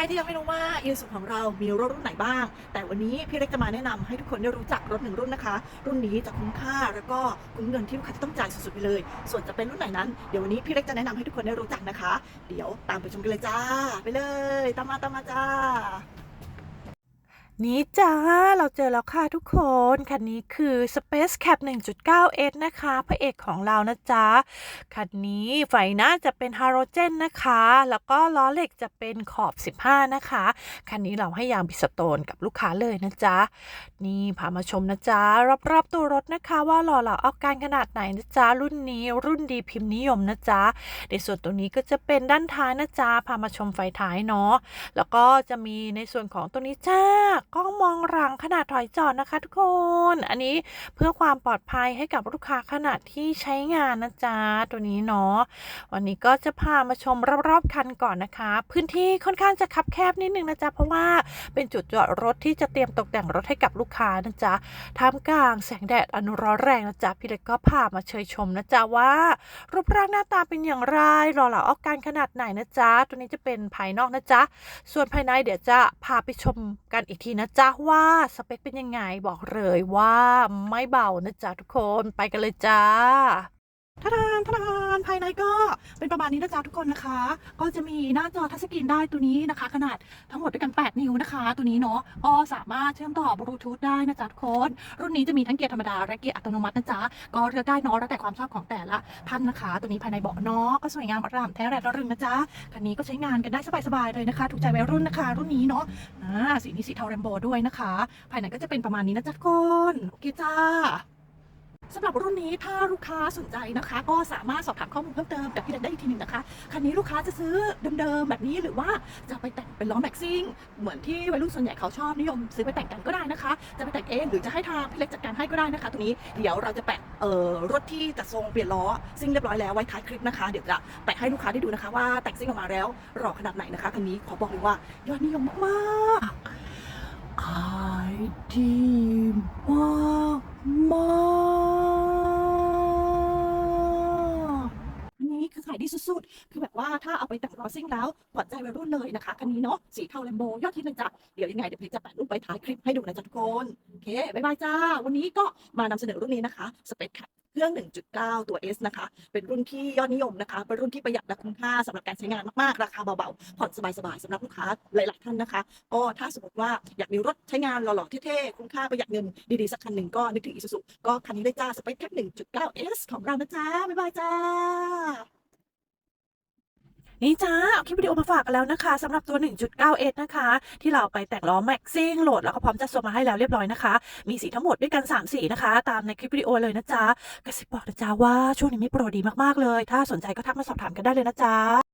รที่ยังไม่รู้ว่าอีสุของเรามีรถรุ่นไหนบ้าง แต่วันนี้พี่เล็กจะมาแนะนำให้ทุกคนได้รู้จักรถหนึ่งรุ่นนะคะ รุ่นนี้จะคุ้มค่าแล้วก็คุ้มเงินที่ลูกค้าจะต้องจ่ายสุดๆไปเลย ส่วนจะเป็นรุ่นไหนนั้นเดี๋ยววันนี้พี่เล็กจะแนะนำให้ทุกคนได้รู้จักนะคะ เดี๋ยวตามไปชมกันเลยจ้า ไปเลย ตามมาตามมาจ้า นี่จ้า เราเจอแล้วค่ะทุกคน คันนี้คือ Space Cap 1.9S นะคะ พระเอกของเรานะจ๊ะ คันนี้ไฟหน้าจะเป็นฮาโลเจนนะคะ แล้วก็ล้อเหล็กจะเป็นขอบ 15 นะคะ คันนี้เราให้ยางบิสโตนกับลูกค้าเลยนะจ๊ะ นี่พามาชมนะจ๊ะ รอบๆตัวรถนะคะ ว่าหล่อหลาเอาการขนาดไหนนะจ๊ะ รุ่นนี้รุ่นดีพิมพ์นิยมนะจ๊ะ ในส่วนตรงนี้ก็จะเป็นด้านท้ายนะจ๊ะ พามาชมไฟท้ายเนาะ แล้วก็จะมีในส่วนของตัวนี้จ้ากล้องมองหลังขนาดถอยจอดนะคะ ทุกคน อันนี้เพื่อความปลอดภัยให้กับลูกค้าขณะที่ใช้งานนะจ๊ะตัวนี้เนาะวันนี้ก็จะพามาชมรอบๆคันก่อนนะคะ พื้นที่ค่อนข้างจะคับแคบนิดนึงนะจ๊ะเพราะว่าเป็นจุดจอดรถที่จะเตรียมตกแต่งรถให้กับลูกค้านะจ๊ะท่ามกลางแสงแดดอันร้อนแรงนะจ๊ะพี่เล็กก็พามาเชยชมนะจ๊ะว่า รูปร่างหน้าตาเป็นอย่างไรหล่อเหลาออกการขนาดไหนนะจ๊ะตัวนี้จะเป็นภายนอกนะจ๊ะส่วนภายในเดี๋ยวจะพาไปชมกันอีกทีนะจ๊ะว่าสเปคเป็นยังไงบอกเลยว่าไม่เบานะจ๊ะทุกคนไปกันเลยจ้า ทาดานทาดานภายในก็เป็นประมาณนี้นะจ๊ะทุกคนนะคะ ก็จะมีหน้าจอทัชสกรีนได้ตัวนี้นะคะ ขนาดทั้งหมดด้วยกัน 8 นิ้วนะคะ ตัวนี้เนาะก็สามารถเชื่อมต่อบลูทูธได้นะจ๊ะทุกคน รุ่นนี้จะมีทั้งเกียร์ธรรมดาและเกียร์อัตโนมัตินะจ๊ะก็เลือกได้เนาะแล้วแต่ความชอบของแต่ละท่านนะคะ ตัวนี้ภายในเบาะเนาะก็สวยงามอร่ามแท้แรงระรึงนะจ๊ะคันนี้ก็ใช้งานกันได้สบายๆเลยนะคะ ถูกใจวัยรุ่นนะคะ รุ่นนี้เนาะอ่าสีนี้สีเทาแรมโบด้วยนะคะ ภายในก็จะเป็นประมาณนี้นะจ๊ะทุกคนโอเคจ้า สำหรับรุ่นนี้ถ้าลูกค้าสนใจนะคะ ก็สามารถสอบถามข้อมูลเพิ่มเติมกับพี่เล็กได้อีกทีหนึ่งนะคะคันนี้ลูกค้าจะซื้อเดิมๆแบบนี้หรือว่าจะไปแต่งเป็นล้อแม็กซิ่งเหมือนที่วัยรุ่นส่วนใหญ่เขาชอบนิยมซื้อไปแต่งกันก็ได้นะคะ จะไปแต่งเองหรือจะให้ทางพี่เล็กจัดการให้ก็ได้นะคะตัวนี้เดี๋ยวเราจะแปะเอ่อรถที่จัดทรงเปลี่ยนล้อซิ่งเรียบร้อยแล้วไว้ท้ายคลิปนะคะ เดี๋ยวจะแปะให้ลูกค้าได้ดูนะคะ ว่าแต่งซิ่งออกมาแล้วหล่อขนาดไหนนะคะคันนี้ขอบอกเลยว่ายอดนิยมมากๆขายดีมากมากอันนี้คือขายดีสุดๆ คือแบบ ว่าถ้าเอาไปแต่งรอซิ่งแล้วหวั่นใจวัยรุ่นเลยนะคะคันนี้เนาะสีเทาแลมโบยอดฮิตเลยจ้ะเดี๋ยวยังไงเดี๋ยวพี่จะแปะรูปไว้ท้ายคลิปให้ดูนะจ๊ะทุกคนโอเคบ๊ายบายจ้า วันนี้ก็มานำเสนอรุ่นนี้นะคะสเปคค่ะเครื่อง 1.9 ตัว S นะคะ เป็นรุ่นที่ยอดนิยมนะคะ เป็นรุ่นที่ประหยัดและคุ้มค่าสำหรับการใช้งานมาก ๆ ราคาเบา ๆ ผ่อนสบาย ๆสำหรับลูกค้าหลาย ๆ ท่านนะคะ ก็ถ้าสมมติว่าอยากมีรถใช้งานหล่อ ๆ เท่ ๆ คุ้มค่าประหยัดเงินดี ๆ สักคันหนึ่งก็นึกถึง Isuzu ก็คันนี้เลยจ้า สเปคแค่1.9 S ของเรานะจ๊ะบ๊ายบายจ้า นี่จ้าเอาคลิปวิดีโอมาฝากกันแล้วนะคะสำหรับตัว 1.9S นะคะ ที่เราไปแต่งล้อแม็กซิ่งโหลดแล้วก็พร้อมจะส่งมาให้แล้วเรียบร้อยนะคะ มีสีทั้งหมดด้วยกัน 3 สีนะคะ ตามในคลิปวิดีโอเลยนะจ๊ะกระซิบบอกนะจ๊ะว่าช่วงนี้มีโปรดีมากๆเลย ถ้าสนใจก็ทักมาสอบถามกันได้เลยนะจ๊ะ